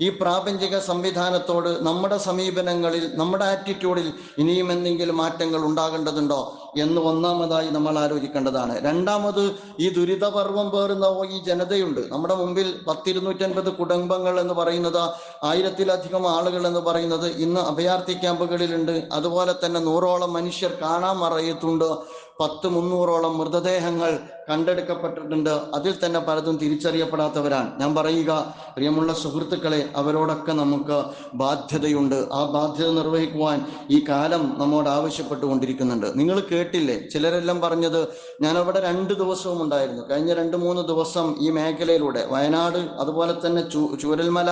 ഈ പ്രാപഞ്ചിക സംവിധാനത്തോട് നമ്മുടെ സമീപനങ്ങളിൽ നമ്മുടെ ആറ്റിറ്റ്യൂഡിൽ ഇനിയും എന്തെങ്കിലും മാറ്റങ്ങൾ ഉണ്ടാകേണ്ടതുണ്ടോ എന്ന് ഒന്നാമതായി നമ്മൾ ആലോചിക്കേണ്ടതാണ്. രണ്ടാമത് ഈ ദുരിതപർവം പേറുന്ന ഈ ജനതയുണ്ട്. നമ്മുടെ മുമ്പിൽ പത്തിരുന്നൂറ്റൻപത് കുടുംബങ്ങൾ എന്ന് പറയുന്നത് ആയിരത്തിലധികം ആളുകൾ എന്ന് പറയുന്നത് ഇന്ന് അഭയാർത്ഥി ക്യാമ്പുകളിലുണ്ട്. അതുപോലെ തന്നെ നൂറോളം മനുഷ്യർ കാണാൻ മറയത്തുണ്ട്. പത്ത് മുന്നൂറോളം മൃതദേഹങ്ങൾ കണ്ടെടുക്കപ്പെട്ടിട്ടുണ്ട്. അതിൽ തന്നെ പലതും തിരിച്ചറിയപ്പെടാത്തവരാണ്. ഞാൻ പറയുക പ്രിയമുള്ള സുഹൃത്തുക്കളെ അവരോടൊക്കെ നമുക്ക് ബാധ്യതയുണ്ട്. ആ ബാധ്യത നിർവഹിക്കുവാൻ ഈ കാലം നമ്മോട് ആവശ്യപ്പെട്ടുകൊണ്ടിരിക്കുന്നുണ്ട്. നിങ്ങൾ കേട്ടില്ലേ? ചിലരെല്ലാം പറഞ്ഞത് ഞാൻ അവിടെ രണ്ട് ദിവസവും ഉണ്ടായിരുന്നു. കഴിഞ്ഞ രണ്ട് മൂന്ന് ദിവസം ഈ മേഖലയിലൂടെ വയനാട് അതുപോലെ തന്നെ ചൂ ചൂരൽമല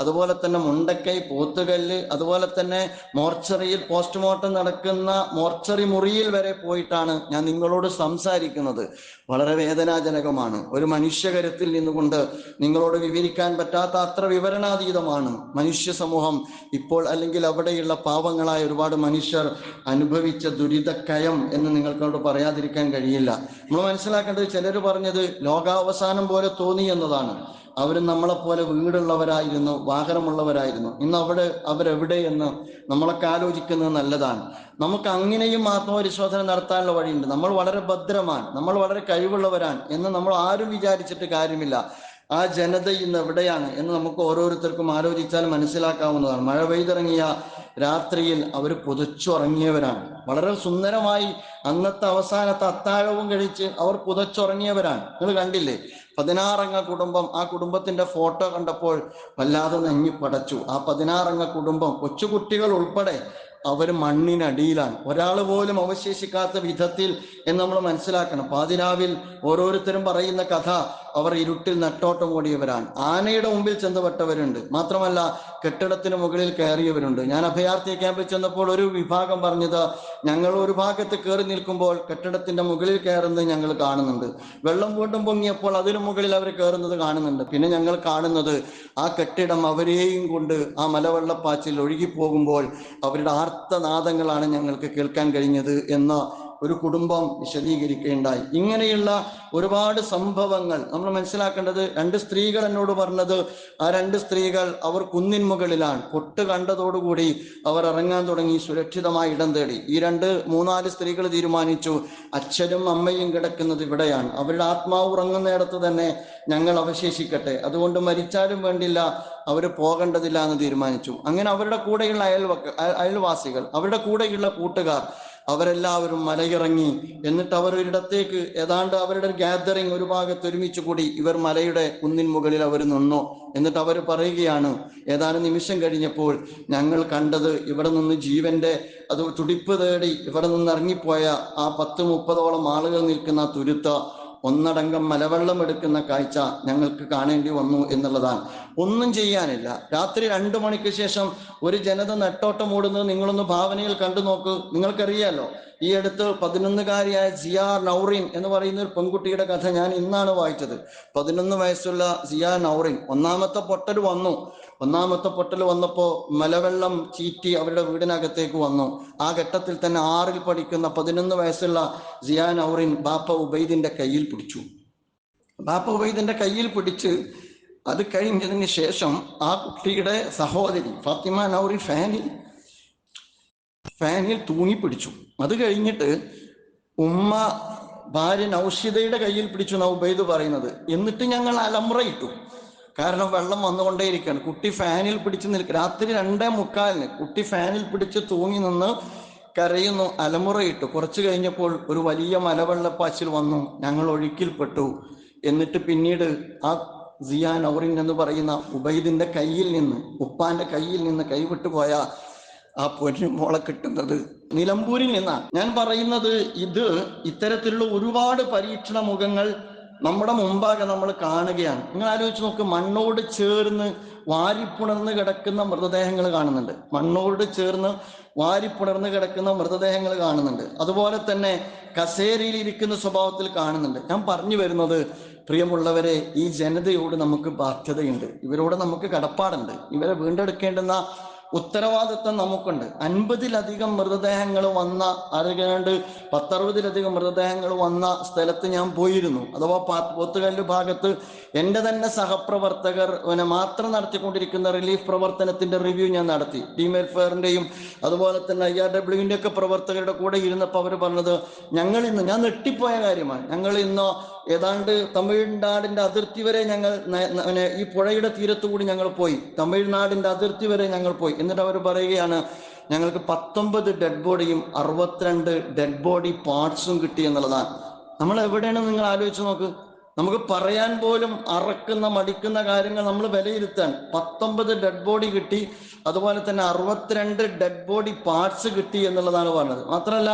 അതുപോലെ തന്നെ മുണ്ടക്കൈ പോത്തുകല്ല് അതുപോലെ തന്നെ മോർച്ചറിയിൽ പോസ്റ്റ്മോർട്ടം നടക്കുന്ന മോർച്ചറി മുറിയിൽ വരെ പോയിട്ടാണ് ഞാൻ നിങ്ങളോട് സംസാരിക്കുന്നത്. വളരെ വേദനാജനകമാണ്. ഒരു മനുഷ്യകരത്തിൽ നിന്നുകൊണ്ട് നിങ്ങളോട് വിവരിക്കാൻ പറ്റാത്ത അത്ര വിവരണാതീതമാണ് മനുഷ്യ സമൂഹം. ഇപ്പോൾ അല്ലെങ്കിൽ അവിടെയുള്ള പാവങ്ങളായ ഒരുപാട് മനുഷ്യർ അനുഭവിച്ച ദുരിതക്കയം എന്ന് നിങ്ങൾക്കോട് പറയാതിരിക്കാൻ കഴിയില്ല. നമ്മൾ മനസ്സിലാക്കേണ്ടത് ചിലർ പറഞ്ഞത് ലോകാവസാനം പോലെ തോന്നി എന്നതാണ്. അവരും നമ്മളെപ്പോലെ വീടുള്ളവരായിരുന്നു വാഹനമുള്ളവരായിരുന്നു. ഇന്ന് അവിടെ അവരെവിടെ എന്ന് നമ്മളൊക്കെ ആലോചിക്കുന്നത് നല്ലതാണ്. നമുക്ക് അങ്ങനെയും ആത്മപരിശോധന നടത്താനുള്ള വഴിയുണ്ട്. നമ്മൾ വളരെ ഭദ്രമാണ് നമ്മൾ വളരെ കഴിവുള്ളവരാണ് എന്ന് നമ്മൾ ആരും വിചാരിച്ചിട്ട് കാര്യമില്ല. ആ ജനത ഇന്ന് എവിടെയാണ് എന്ന് നമുക്ക് ഓരോരുത്തർക്കും ആലോചിച്ചാൽ മനസ്സിലാക്കാവുന്നതാണ്. മഴ പെയ്തിറങ്ങിയ രാത്രിയിൽ അവർ പുതച്ചുറങ്ങിയവരാണ്. വളരെ സുന്ദരമായി അന്നത്തെ അവസാനത്തെ അത്താഴവും കഴിച്ച് അവർ പുതച്ചുറങ്ങിയവരാണ്. നിങ്ങൾ കണ്ടില്ലേ? പതിനാറംഗ കുടുംബം ആ കുടുംബത്തിന്റെ ഫോട്ടോ കണ്ടപ്പോൾ വല്ലാതെ നെഞ്ഞി പടച്ചു ആ പതിനാറംഗ കുടുംബം കൊച്ചുകുട്ടികൾ ഉൾപ്പെടെ അവർ മണ്ണിനടിയിലാണ്. ഒരാൾ പോലും അവശേഷിക്കാത്ത വിധത്തിൽ എന്ന് നമ്മൾ മനസ്സിലാക്കണം. പാതിരാവിൽ ഓരോരുത്തരും പറയുന്ന കഥ അവർ ഇരുട്ടിൽ നെട്ടോട്ടം ഓടിയവരാണ്. ആനയുടെ മുമ്പിൽ ചെന്നപ്പെട്ടവരുണ്ട് മാത്രമല്ല കെട്ടിടത്തിന് മുകളിൽ കയറിയവരുണ്ട്. ഞാൻ അഭയാർത്ഥി ക്യാമ്പിൽ ചെന്നപ്പോൾ ഒരു വിഭാഗം പറഞ്ഞത് ഞങ്ങൾ ഒരു ഭാഗത്ത് കയറി നിൽക്കുമ്പോൾ കെട്ടിടത്തിന്റെ മുകളിൽ കയറുന്നത് ഞങ്ങൾ കാണുന്നുണ്ട്. വെള്ളം വീണ്ടും പൊങ്ങിയപ്പോൾ അതിനു മുകളിൽ അവർ കയറുന്നത് കാണുന്നുണ്ട്. പിന്നെ ഞങ്ങൾ കാണുന്നത് ആ കെട്ടിടം അവരെയും കൊണ്ട് ആ മലവെള്ളപ്പാച്ചിൽ ഒഴുകി പോകുമ്പോൾ അവരുടെ ആർത്തനാദങ്ങളാണ് ഞങ്ങൾക്ക് കേൾക്കാൻ കഴിഞ്ഞത് എന്ന ഒരു കുടുംബം വിശദീകരിക്കുകയുണ്ടായി ഇങ്ങനെയുള്ള ഒരുപാട് സംഭവങ്ങൾ. നമ്മൾ മനസ്സിലാക്കേണ്ടത് രണ്ട് സ്ത്രീകൾ എന്നോട് പറഞ്ഞത് ആ രണ്ട് സ്ത്രീകൾ അവർ കുന്നിൻ മുകളിലാണ്. പൊട്ട് കണ്ടതോടുകൂടി അവർ ഇറങ്ങാൻ തുടങ്ങി സുരക്ഷിതമായി ഇടം തേടി. ഈ രണ്ട് മൂന്നാൽ സ്ത്രീകൾ തീരുമാനിച്ചു അച്ഛനും അമ്മയും കിടക്കുന്നത് ഇവിടെയാണ്. അവരുടെ ആത്മാവ് ഉറങ്ങുന്നിടത്ത് തന്നെ ഞങ്ങൾ അവശേഷിക്കട്ടെ. അതുകൊണ്ട് മരിച്ചാലും വേണ്ടില്ല അവർ പോകേണ്ടതില്ല എന്ന് തീരുമാനിച്ചു. അങ്ങനെ അവരുടെ കൂടെയുള്ള അയൽവക്ക അയൽവാസികൾ അവരുടെ കൂടെയുള്ള കൂട്ടുകാർ അവരെല്ലാവരും മലയിറങ്ങി. എന്നിട്ട് അവർ ഒരിടത്തേക്ക് ഏതാണ്ട് അവരുടെ ഗ്യാതറിംഗ് ഒരു ഭാഗത്ത് ഒരുമിച്ച് കൂടി ഇവർ മലയുടെ കുന്നിൻ മുകളിൽ അവർ നിന്നു. എന്നിട്ട് അവർ പറയുകയാണ് ഏതാനും നിമിഷം കഴിഞ്ഞപ്പോൾ ഞങ്ങൾ കണ്ടത് ഇവിടെ നിന്ന് ജീവന്റെ അത് തുടിപ്പ് തേടി ഇവിടെ നിന്ന് ഇറങ്ങിപ്പോയ ആ പത്ത് മുപ്പതോളം ആളുകൾ നിൽക്കുന്ന തുരുത്ത. ഒന്നടങ്കം മലവെള്ളം എടുക്കുന്ന കാഴ്ച ഞങ്ങൾക്ക് കാണേണ്ടി വന്നു എന്നുള്ളതാണ്. ഒന്നും ചെയ്യാനില്ല. രാത്രി രണ്ടു മണിക്ക് ശേഷം ഒരു ജനത നെട്ടോട്ടം ഓടുന്നത് നിങ്ങളൊന്ന് ഭാവനയിൽ കണ്ടു നോക്ക്. നിങ്ങൾക്കറിയാലോ ഈ അടുത്ത് പതിനൊന്നുകാരിയായ സിയാർ നൗറിൻ എന്ന് പറയുന്ന ഒരു പെൺകുട്ടിയുടെ കഥ ഞാൻ ഇന്നാണ് വായിച്ചത്. പതിനൊന്ന് വയസ്സുള്ള സിയാർ നൗറിൻ ഒന്നാമത്തെ പൊട്ടൽ വന്നു. ഒന്നാമത്തെ പൊട്ടൽ വന്നപ്പോൾ മലവെള്ളം ചീറ്റി അവരുടെ വീടിനകത്തേക്ക് വന്നു. ആ ഘട്ടത്തിൽ തന്നെ ആറിൽ പഠിക്കുന്ന പതിനൊന്ന് വയസ്സുള്ള സിയാൻ ഔറിൻ ബാപ്പ ഉബൈദിന്റെ കയ്യിൽ പിടിച്ചു. ബാപ്പ ഉബൈദിന്റെ കയ്യിൽ പിടിച്ച് അത് കഴിഞ്ഞതിന് ശേഷം ആ കുട്ടിയുടെ സഹോദരി ഫാത്തിമ നൗറിൻ ഫാനിൽ ഫാനിൽ തൂങ്ങി പിടിച്ചു. അത് കഴിഞ്ഞിട്ട് ഉമ്മ ഭാര്യ നൗഷിതയുടെ കയ്യിൽ പിടിച്ചു നൗബൈദ് പറയുന്നത്. എന്നിട്ട് ഞങ്ങൾ അലമുറയിട്ടു കാരണം വെള്ളം വന്നുകൊണ്ടേയിരിക്കുകയാണ്. കുട്ടി ഫാനിൽ പിടിച്ച് നിൽക്കുക രാത്രി രണ്ടേ മുക്കാലിന് കുട്ടി ഫാനിൽ പിടിച്ച് തൂങ്ങി നിന്ന് കരയുന്നു അലമുറയിട്ടു. കുറച്ചു കഴിഞ്ഞപ്പോൾ ഒരു വലിയ മലവെള്ളപ്പാച്ചിൽ വന്നു. ഞങ്ങൾ ഒഴുക്കിൽപ്പെട്ടു. എന്നിട്ട് പിന്നീട് ആ സിയാൻ നൗറിൻ എന്ന് പറയുന്ന ഉബൈദിന്റെ കയ്യിൽ നിന്ന് ഉപ്പാന്റെ കയ്യിൽ നിന്ന് കൈവിട്ടു പോയ ആ പൊന്നു മോളെ കിട്ടുന്നത്. നിലമ്പൂരിൽ നിന്നാണ് ഞാൻ പറയുന്നത് ഇത് ഇത്തരത്തിലുള്ള ഒരുപാട് പരീക്ഷണ മുഖങ്ങൾ നമ്മുടെ മുമ്പാകെ നമ്മൾ കാണുകയാണ്. നിങ്ങൾ ആലോചിച്ച് നോക്ക് മണ്ണോട് ചേർന്ന് വാരിപ്പുണർന്ന് കിടക്കുന്ന മൃതദേഹങ്ങൾ കാണുന്നുണ്ട്. മണ്ണോട് ചേർന്ന് വാരിപ്പുണർന്ന് കിടക്കുന്ന മൃതദേഹങ്ങൾ കാണുന്നുണ്ട്. അതുപോലെ തന്നെ കസേരയിൽ ഇരിക്കുന്ന സ്വഭാവത്തിൽ കാണുന്നുണ്ട്. ഞാൻ പറഞ്ഞു വരുന്നത് പ്രിയമുള്ളവരെ ഈ ജനതയോട് നമുക്ക് ബാധ്യതയുണ്ട്. ഇവരോട് നമുക്ക് കടപ്പാടുണ്ട്. ഇവരെ വീണ്ടെടുക്കേണ്ടുന്ന ഉത്തരവാദിത്വം നമുക്കുണ്ട്. അൻപതിലധികം മൃതദേഹങ്ങൾ വന്ന അതുകൊണ്ട് പത്തറുപതിലധികം മൃതദേഹങ്ങൾ വന്ന സ്ഥലത്ത് ഞാൻ പോയിരുന്നു. അഥവാ പോത്തുകല്ല് ഭാഗത്ത് എന്റെ തന്നെ സഹപ്രവർത്തകർ പിന്നെ മാത്രം നടത്തിക്കൊണ്ടിരിക്കുന്ന റിലീഫ് പ്രവർത്തനത്തിന്റെ റിവ്യൂ ഞാൻ നടത്തി. ടീം വെൽഫെയറിന്റെയും അതുപോലെ തന്നെ ഐ ആർ ഡബ്ല്യുവിന്റെ ഒക്കെ പ്രവർത്തകരുടെ കൂടെ ഇരുന്നപ്പോൾ അവർ പറഞ്ഞത് ഞങ്ങൾ ഇന്ന് ഞാൻ നെട്ടിപ്പോയ കാര്യമാണ്. ഞങ്ങൾ ഇന്ന് ഏതാണ്ട് തമിഴ്നാടിന്റെ അതിർത്തി വരെ ഞങ്ങൾ ഈ പുഴയുടെ തീരത്തു കൂടി ഞങ്ങൾ പോയി. തമിഴ്നാടിന്റെ അതിർത്തി വരെ ഞങ്ങൾ പോയി. എന്നിട്ട് അവർ പറയുകയാണ് ഞങ്ങൾക്ക് പത്തൊമ്പത് ഡെഡ് ബോഡിയും അറുപത്തിരണ്ട് ഡെഡ് ബോഡി പാർട്സും കിട്ടി എന്നുള്ളതാണ്. നമ്മൾ എവിടെയാണ് നിങ്ങൾ ആലോചിച്ച് നോക്ക്? നമുക്ക് പറയാൻ പോലും അറക്കുന്ന മടിക്കുന്ന കാര്യങ്ങൾ നമ്മൾ വിലയിരുത്താൻ പത്തൊമ്പത് ഡെഡ് ബോഡി കിട്ടി അതുപോലെ തന്നെ അറുപത്തിരണ്ട് ഡെഡ് ബോഡി പാർട്സ് കിട്ടി എന്നുള്ളതാണ് പറഞ്ഞത്. മാത്രമല്ല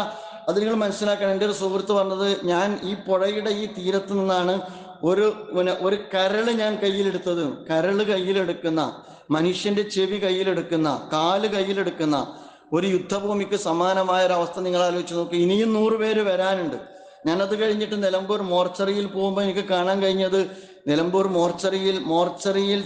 അത് നിങ്ങൾ മനസ്സിലാക്കണം. എന്റെ ഒരു സുഹൃത്ത് പറഞ്ഞത് ഞാൻ ഈ പുഴയുടെ ഈ തീരത്ത് നിന്നാണ് ഒരു പിന്നെ ഒരു കരൾ ഞാൻ കയ്യിലെടുത്തത്. കരൾ കയ്യിലെടുക്കുന്ന മനുഷ്യന്റെ ചെവി കയ്യിലെടുക്കുന്ന കാൽ കയ്യിലെടുക്കുന്ന ഒരു യുദ്ധഭൂമിക്ക് സമാനമായ ഒരു അവസ്ഥ നിങ്ങൾ ആലോചിച്ച് നോക്ക്. ഇനിയും നൂറ് പേര് വരാനുണ്ട്. ഞാനത് കഴിഞ്ഞിട്ട് നിലമ്പൂർ മോർച്ചറിയിൽ പോകുമ്പോൾ എനിക്ക് കാണാൻ കഴിഞ്ഞത് നിലമ്പൂർ മോർച്ചറിയിൽ മോർച്ചറിയിൽ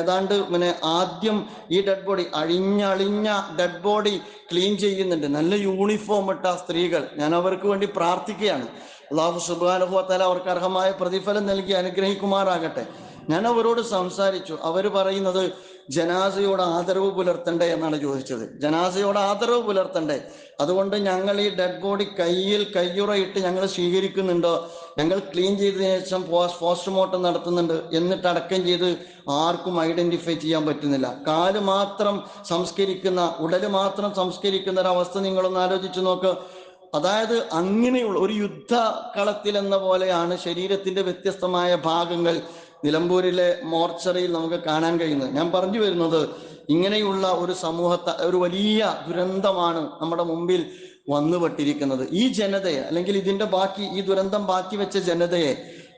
ഏതാണ്ട് പിന്നെ ആദ്യം ഈ ഡെഡ് ബോഡി അഴിഞ്ഞളിഞ്ഞ ഡെഡ് ബോഡി ക്ലീൻ ചെയ്യുന്നുണ്ട്. നല്ല യൂണിഫോം ഇട്ട സ്ത്രീകൾ. ഞാൻ അവർക്ക് വേണ്ടി പ്രാർത്ഥിക്കുകയാണ്. അള്ളാഹു സുബാനുഭവത്താല അവർക്ക് അർഹമായ പ്രതിഫലം നൽകി അനുഗ്രഹിക്കുമാറാകട്ടെ. ഞാൻ അവരോട് സംസാരിച്ചു. അവർ പറയുന്നത് ജനാസയോട് ആദരവ് പുലർത്തണ്ടേ എന്നാണ് ചോദിച്ചത്. ജനാസയോട് ആദരവ് പുലർത്തണ്ടേ? അതുകൊണ്ട് ഞങ്ങൾ ഈ ഡെഡ് ബോഡി കയ്യിൽ കയ്യുറയിട്ട് ഞങ്ങൾ സ്വീകരിക്കുന്നുണ്ടോ? ഞങ്ങൾ ക്ലീൻ ചെയ്തതിനു ശേഷം പോസ്റ്റ് പോസ്റ്റ്മോർട്ടം നടത്തുന്നുണ്ട് എന്നിട്ട് അടക്കം ചെയ്ത് ആർക്കും ഐഡന്റിഫൈ ചെയ്യാൻ പറ്റുന്നില്ല. കാൽ മാത്രം സംസ്കരിക്കുന്ന ഉടൽ മാത്രം സംസ്കരിക്കുന്ന ഒരു അവസ്ഥ നിങ്ങളൊന്ന് ആലോചിച്ച് നോക്ക്. അതായത് അങ്ങനെയുള്ള ഒരു യുദ്ധ കളത്തിൽ എന്ന പോലെയാണ് ശരീരത്തിന്റെ വ്യത്യസ്തമായ ഭാഗങ്ങൾ നിലമ്പൂരിലെ മോർച്ചറിയിൽ നമുക്ക് കാണാൻ കഴിയുന്നത്. ഞാൻ പറഞ്ഞു വരുന്നത് ഇങ്ങനെയുള്ള ഒരു സമൂഹത്തെ ഒരു വലിയ ദുരന്തമാണ് നമ്മുടെ മുമ്പിൽ വന്നുപെട്ടിരിക്കുന്നത്. ഈ ജനതയെ അല്ലെങ്കിൽ ഇതിന്റെ ബാക്കി ഈ ദുരന്തം ബാക്കി വെച്ച ജനതയെ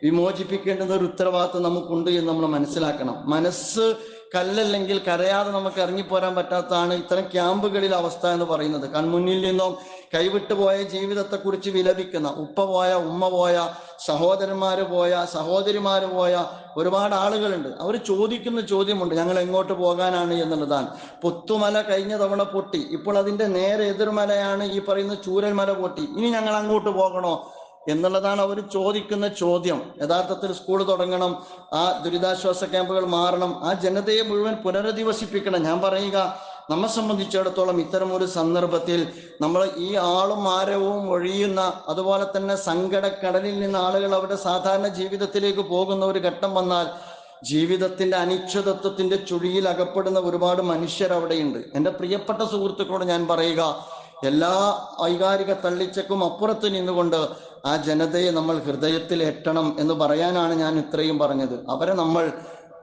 വിമോചിപ്പിക്കേണ്ടുന്ന ഒരു ഉത്തരവാദിത്വം നമുക്കുണ്ട് എന്ന് നമ്മൾ മനസ്സിലാക്കണം. മനസ്സ് കല്ലല്ലെങ്കിൽ കരയാതെ നമുക്ക് ഇറങ്ങിപ്പോരാൻ പറ്റാത്തതാണ് ഇത്തരം ക്യാമ്പുകളിൽ അവസ്ഥ എന്ന് പറയുന്നത്. കൺമുന്നിൽ നിന്നും കൈവിട്ടു പോയ ജീവിതത്തെക്കുറിച്ച് വിലപിക്കുന്ന ഉപ്പ പോയ ഉമ്മ പോയ സഹോദരന്മാര് പോയ സഹോദരിമാര് പോയ ഒരുപാട് ആളുകളുണ്ട്. അവർ ചോദിക്കുന്ന ചോദ്യമുണ്ട് ഞങ്ങൾ എങ്ങോട്ട് പോകാനാണ്? എന്നുള്ളതാണ്. പുത്തുമല കഴിഞ്ഞ തവണ പൊട്ടി. ഇപ്പോൾ അതിന്റെ നേരെ എതിർമലയാണ് ഈ പറയുന്ന ചൂരൽമല പൊട്ടി. ഇനി ഞങ്ങൾ അങ്ങോട്ട് പോകണോ? എന്നുള്ളതാണ് അവർ ചോദിക്കുന്ന ചോദ്യം. യഥാർത്ഥത്തിൽ സ്കൂൾ തുടങ്ങണം ആ ദുരിതാശ്വാസ ക്യാമ്പുകൾ മാറണം ആ ജനതയെ മുഴുവൻ പുനരധിവസിപ്പിക്കണം. ഞാൻ പറയുക നമ്മെ സംബന്ധിച്ചിടത്തോളം ഇത്തരം ഒരു സന്ദർഭത്തിൽ നമ്മൾ ഈ ആളും ആരവും ഒഴിയുന്ന അതുപോലെ തന്നെ സങ്കടക്കടലിൽ നിന്ന് ആളുകൾ അവരുടെ സാധാരണ ജീവിതത്തിലേക്ക് പോകുന്ന ഒരു ഘട്ടം വന്നാൽ ജീവിതത്തിന്റെ അനിശ്ചിതത്വത്തിന്റെ ചുഴിയിൽ അകപ്പെടുന്ന ഒരുപാട് മനുഷ്യർ അവിടെയുണ്ട് എന്റെ പ്രിയപ്പെട്ട സുഹൃത്തുക്കളോട് ഞാൻ പറയുക എല്ലാ വൈകാരിക തള്ളിച്ചക്കും അപ്പുറത്ത് നിന്നുകൊണ്ട് ആ ജനതയെ നമ്മൾ ഹൃദയത്തിൽ എട്ടണം എന്ന് പറയാനാണ് ഞാൻ ഇത്രയും പറഞ്ഞത്. അവരെ നമ്മൾ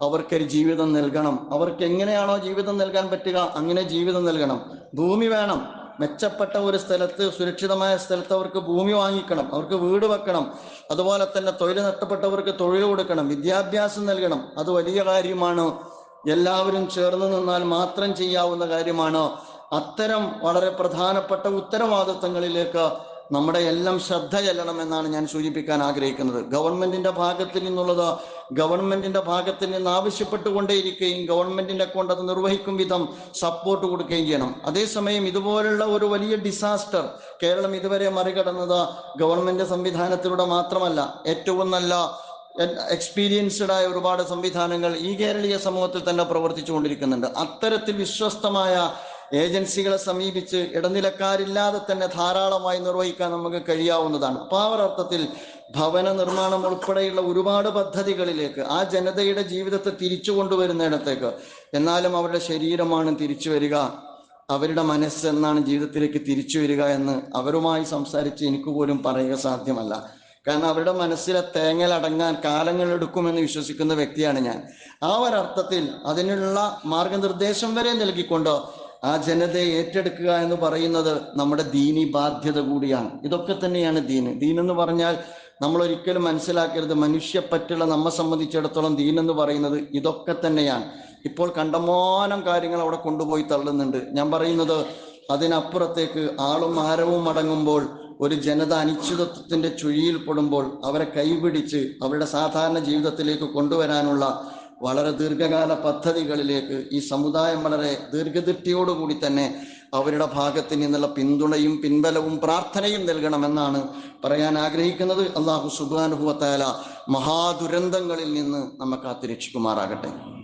അവർക്കൊരു ജീവിതം നൽകണം. അവർക്ക് എങ്ങനെയാണോ ജീവിതം നൽകാൻ പറ്റുക അങ്ങനെ ജീവിതം നൽകണം. ഭൂമി വേണം. മെച്ചപ്പെട്ട ഒരു സ്ഥലത്ത് സുരക്ഷിതമായ സ്ഥലത്ത് അവർക്ക് ഭൂമി വാങ്ങിക്കണം. അവർക്ക് വീട് വെക്കണം. അതുപോലെ തന്നെ തൊഴിൽ നഷ്ടപ്പെട്ടവർക്ക് തൊഴിൽ കൊടുക്കണം. വിദ്യാഭ്യാസം നൽകണം. അത് വലിയ കാര്യമാണ്. എല്ലാവരും ചേർന്ന് നിന്നാൽ മാത്രം ചെയ്യാവുന്ന കാര്യമാണ്. അത്തരം വളരെ പ്രധാനപ്പെട്ട ഉത്തരവാദിത്തങ്ങളിലേക്ക് നമ്മുടെ എല്ലാം ശ്രദ്ധ ചെല്ലണമെന്നാണ് ഞാൻ സൂചിപ്പിക്കാൻ ആഗ്രഹിക്കുന്നത്. ഗവൺമെന്റിന്റെ ഭാഗത്ത് നിന്നുള്ളത് ഗവൺമെന്റിന്റെ ഭാഗത്ത് നിന്ന് ആവശ്യപ്പെട്ടുകൊണ്ടേയിരിക്കുകയും ഗവൺമെന്റിന്റെ അക്കൗണ്ട് അത് നിർവഹിക്കും വിധം സപ്പോർട്ട് കൊടുക്കുകയും ചെയ്യണം. അതേസമയം ഇതുപോലുള്ള ഒരു വലിയ ഡിസാസ്റ്റർ കേരളം ഇതുവരെ മറികടന്നത് ഗവൺമെന്റ് സംവിധാനത്തിലൂടെ മാത്രമല്ല ഏറ്റവും നല്ല എക്സ്പീരിയൻസ്ഡ് ആയ ഒരുപാട് സംവിധാനങ്ങൾ ഈ കേരളീയ സമൂഹത്തിൽ തന്നെ പ്രവർത്തിച്ചു കൊണ്ടിരിക്കുന്നുണ്ട് അത്തരത്തിൽ വിശ്വസ്തമായ ഏജൻസികളെ സമീപിച്ച് ഇടനിലക്കാരില്ലാതെ തന്നെ ധാരാളമായി നിർവഹിക്കാൻ നമുക്ക് കഴിയാവുന്നതാണ്. അപ്പൊ ആ ഭവന നിർമ്മാണം ഉൾപ്പെടെയുള്ള ഒരുപാട് പദ്ധതികളിലേക്ക് ആ ജനതയുടെ ജീവിതത്തെ തിരിച്ചു കൊണ്ടുവരുന്നിടത്തേക്ക് എന്നാലും അവരുടെ ശരീരമാണ് തിരിച്ചു വരിക അവരുടെ മനസ്സ് എന്നാണ് ജീവിതത്തിലേക്ക് തിരിച്ചു വരിക എന്ന് അവരുമായി സംസാരിച്ച് എനിക്ക് പോലും പറയുക സാധ്യമല്ല. കാരണം അവരുടെ മനസ്സിലെ തേങ്ങലടങ്ങാൻ കാലങ്ങൾ എടുക്കുമെന്ന് വിശ്വസിക്കുന്ന വ്യക്തിയാണ് ഞാൻ. ആ ഒരർത്ഥത്തിൽ അതിനുള്ള മാർഗനിർദ്ദേശം വരെ നൽകിക്കൊണ്ട് ആ ജനതയെ ഏറ്റെടുക്കുക എന്ന് പറയുന്നത് നമ്മുടെ ദീനി ബാധ്യത കൂടിയാണ്. ഇതൊക്കെ തന്നെയാണ് ദീന് ദീൻ എന്ന് പറഞ്ഞാൽ നമ്മൾ ഒരിക്കലും മനസ്സിലാക്കരുത്. മനുഷ്യപ്പറ്റുള്ള നമ്മെ സംബന്ധിച്ചിടത്തോളം ദീൻ എന്ന് പറയുന്നത് ഇതൊക്കെ തന്നെയാണ്. ഇപ്പോൾ കണ്ടമാനം കാര്യങ്ങൾ അവിടെ കൊണ്ടുപോയി തള്ളുന്നുണ്ട്. ഞാൻ പറയുന്നത് അതിനപ്പുറത്തേക്ക് ആളും ആരവും അടങ്ങുമ്പോൾ ഒരു ജനത അനിശ്ചിതത്വത്തിന്റെ ചുഴിയിൽ പെടുമ്പോൾ അവരെ കൈപിടിച്ച് അവരുടെ സാധാരണ ജീവിതത്തിലേക്ക് കൊണ്ടുവരാനുള്ള വളരെ ദീർഘകാല പദ്ധതികളിലേക്ക് ഈ സമുദായം വളരെ ദീർഘദൃഷ്ടിയോടുകൂടി തന്നെ അവരുടെ ഭാഗത്ത് നിന്നുള്ള പിന്തുണയും പിൻബലവും പ്രാർത്ഥനയും നൽകണമെന്നാണ് പറയാൻ ആഗ്രഹിക്കുന്നത്. അള്ളാഹു സുബാനുഭവത്തായ മഹാദുരന്തങ്ങളിൽ നിന്ന് നമ്മെ കാത്തുരക്ഷിക്കുമാറാകട്ടെ.